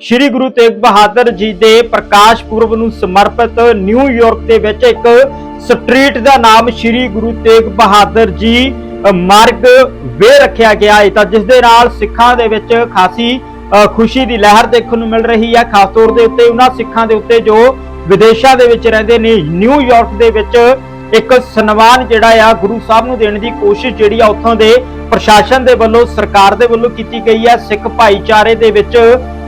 ਸ੍ਰੀ ਗੁਰੂ ਤੇਗ ਬਹਾਦਰ ਜੀ ਦੇ ਪ੍ਰਕਾਸ਼ ਪੁਰਬ ਨੂੰ ਸਮਰਪਿਤ ਨਿਊਯਾਰਕ ਦੇ ਵਿੱਚ ਇੱਕ ਸਟਰੀਟ ਦਾ ਨਾਮ ਸ੍ਰੀ ਗੁਰੂ ਤੇਗ ਬਹਾਦਰ ਜੀ ਮਾਰਗ ਵੇ ਰੱਖਿਆ ਗਿਆ ਹੈ। ਤਾਂ ਜਿਸ ਦੇ ਨਾਲ ਸਿੱਖਾਂ ਦੇ ਵਿੱਚ ਖਾਸੀ ਅ, ਖੁਸ਼ੀ ਦੀ ਲਹਿਰ ਦੇਖਣ ਨੂੰ ਮਿਲ ਰਹੀ ਹੈ। ਖਾਸ ਤੌਰ ਦੇ ਉੱਤੇ ਉਹਨਾਂ ਸਿੱਖਾਂ ਦੇ ਉੱਤੇ ਜੋ ਵਿਦੇਸ਼ਾਂ ਦੇ ਵਿੱਚ ਰਹਿੰਦੇ ਨੇ ਨਿਊਯਾਰਕ ਦੇ ਵਿੱਚ ਇੱਕ ਸਨਮਾਨ ਜਿਹੜਾ ਆ ਗੁਰੂ ਸਾਹਿਬ ਨੂੰ ਦੇਣ ਦੀ ਕੋਸ਼ਿਸ਼ ਜਿਹੜੀ ਆ ਉੱਥੋਂ ਦੇ ਪ੍ਰਸ਼ਾਸਨ ਦੇ ਵੱਲੋਂ ਸਰਕਾਰ ਦੇ ਵੱਲੋਂ ਕੀਤੀ ਗਈ ਹੈ। ਸਿੱਖ ਭਾਈਚਾਰੇ ਦੇ ਵਿੱਚ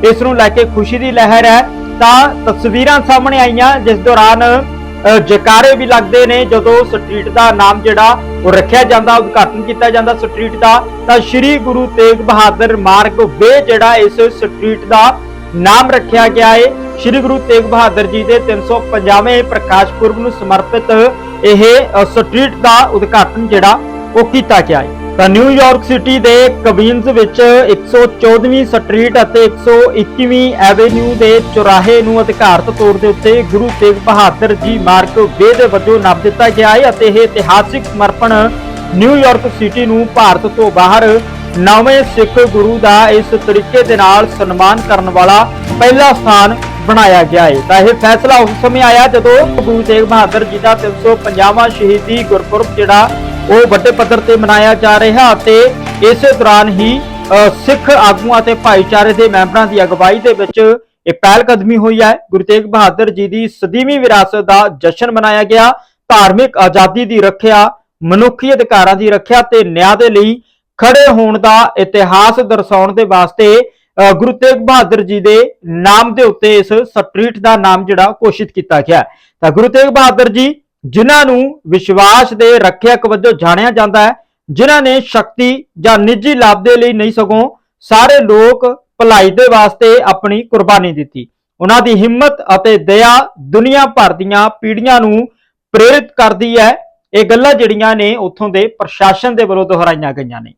ਇਸ ਨੂੰ ਲੈ ਕੇ ਖੁਸ਼ੀ ਦੀ ਲਹਿਰ ਹੈ। ਤਾਂ ਤਸਵੀਰਾਂ ਸਾਹਮਣੇ ਆਈਆਂ, ਜਿਸ ਦੌਰਾਨ ਜਕਾਰੇ ਵੀ ਲੱਗਦੇ ਨੇ। ਜਦੋਂ ਸਟਰੀਟ ਦਾ ਨਾਮ ਜਿਹੜਾ, ਉਹ ਰੱਖਿਆ ਜਾਂਦਾ, ਉਦਘਾਟਨ ਕੀਤਾ ਜਾਂਦਾ ਸਟਰੀਟ ਦਾ, ਤਾਂ ਸ੍ਰੀ ਗੁਰੂ ਤੇਗ ਬਹਾਦਰ ਮਾਰਗ ਵੇ ਜਿਹੜਾ ਇਸ ਸਟਰੀਟ ਦਾ ਨਾਮ ਰੱਖਿਆ ਗਿਆ ਹੈ ਸ੍ਰੀ ਗੁਰੂ ਤੇਗ ਬਹਾਦਰ ਜੀ ਦੇ 350ਵੇਂ ਪ੍ਰਕਾਸ਼ ਪੁਰਬ ਨੂੰ ਸਮਰਪਿਤ ਇਹ ਸਟਰੀਟ ਦਾ ਉਦਘਾਟਨ ਜਿਹੜਾ, ਉਹ ਕੀਤਾ ਗਿਆ ਹੈ ਤਾਂ ਨਿਊਯਾਰਕ ਸਿਟੀ ਦੇ ਕਵੀਨਜ਼ ਵਿੱਚ 114ਵੀਂ ਸਟਰੀਟ ਅਤੇ 121ਵੀਂ ਐਵੇਨਿਊ ਦੇ ਚੌਰਾਹੇ ਨੂੰ ਅਧਿਕਾਰਤ ਤੌਰ ਦੇ ਉੱਤੇ ਗੁਰੂ ਤੇਗ ਬਹਾਦਰ ਜੀ ਮਾਰਕ ਵੇ ਦੇ ਵਜੋਂ ਨਾਮ ਦਿੱਤਾ ਗਿਆ ਹੈ ਅਤੇ ਇਹ ਇਤਿਹਾਸਿਕ ਸਮਰਪਣ ਨਿਊਯਾਰਕ ਸਿਟੀ ਨੂੰ ਭਾਰਤ ਤੋਂ ਬਾਹਰ ਨਵੇਂ ਸਿੱਖ ਗੁਰੂ ਦਾ ਇਸ ਤਰੀਕੇ ਦੇ ਨਾਲ ਸਨਮਾਨ ਕਰਨ ਵਾਲਾ ਪਹਿਲਾ ਸਥਾਨ ਬਣਾਇਆ ਗਿਆ ਹੈ। ਤਾਂ ਇਹ ਫੈਸਲਾ ਉਸ ਸਮੇਂ ਆਇਆ ਜਦੋਂ ਗੁਰੂ ਤੇਗ ਬਹਾਦਰ ਜੀ ਦਾ 350ਵਾਂ ਸ਼ਹੀਦੀ ਗੁਰਪੁਰਬ ਜਿਹੜਾ ਉਹ ਵੱਡੇ ਪੱਧਰ ਤੇ ਮਨਾਇਆ ਜਾ ਰਿਹਾ ਅਤੇ ਇਸੇ ਦੌਰਾਨ ਹੀ ਸਿੱਖ ਆਗੂਆਂ ਅਤੇ ਭਾਈਚਾਰੇ ਦੇ ਮੈਂਬਰਾਂ ਦੀ ਅਗਵਾਈ ਦੇ ਵਿੱਚ ਇਹ ਪਹਿਲ ਕਦਮੀ ਹੋਈ ਹੈ। ਗੁਰੂ ਤੇਗ ਬਹਾਦਰ ਜੀ ਦੀ ਸਦੀਵੀਂ ਵਿਰਾਸਤ ਦਾ ਜਸ਼ਨ ਮਨਾਇਆ ਗਿਆ। ਧਾਰਮਿਕ ਆਜ਼ਾਦੀ ਦੀ ਰੱਖਿਆ ਮਨੁੱਖੀ ਅਧਿਕਾਰਾਂ ਦੀ ਰੱਖਿਆ ਤੇ ਨਿਆਂ ਦੇ ਲਈ ਖੜੇ ਹੋਣ ਦਾ ਇਤਿਹਾਸ ਦਰਸਾਉਣ ਦੇ ਵਾਸਤੇ ਅ, ਗੁਰੂ ਤੇਗ ਬਹਾਦਰ ਜੀ ਦੇ ਨਾਮ ਦੇ ਉੱਤੇ ਇਸ ਸਟਰੀਟ ਦਾ ਨਾਮ ਜਿਹੜਾ ਘੋਸ਼ਿਤ ਕੀਤਾ ਗਿਆ। ਤਾਂ ਗੁਰੂ ਤੇਗ ਬਹਾਦਰ ਜੀ ਜਿਨ੍ਹਾਂ ਨੂੰ ਵਿਸ਼ਵਾਸ ਦੇ ਰੱਖਿਅਕ ਵਜੋਂ ਜਾਣਿਆ ਜਾਂਦਾ ਹੈ, ਜਿਨ੍ਹਾਂ ਨੇ ਸ਼ਕਤੀ ਜਾਂ ਨਿੱਜੀ ਲਾਭ ਦੇ ਲਈ ਨਹੀਂ ਸਗੋਂ ਸਾਰੇ ਲੋਕ ਭਲਾਈ ਦੇ ਵਾਸਤੇ ਆਪਣੀ ਕੁਰਬਾਨੀ ਦਿੱਤੀ। ਉਹਨਾਂ ਦੀ ਹਿੰਮਤ ਅਤੇ ਦਇਆ ਦੁਨੀਆ ਭਰ ਦੀਆਂ ਪੀੜ੍ਹੀਆਂ ਨੂੰ ਪ੍ਰੇਰਿਤ ਕਰਦੀ ਹੈ। ਇਹ ਗੱਲਾਂ ਜਿਹੜੀਆਂ ਨੇ ਉੱਥੋਂ ਦੇ ਪ੍ਰਸ਼ਾਸਨ ਦੇ ਵੱਲੋਂ ਦੁਹਰਾਈਆਂ ਗਈਆਂ ਨੇ।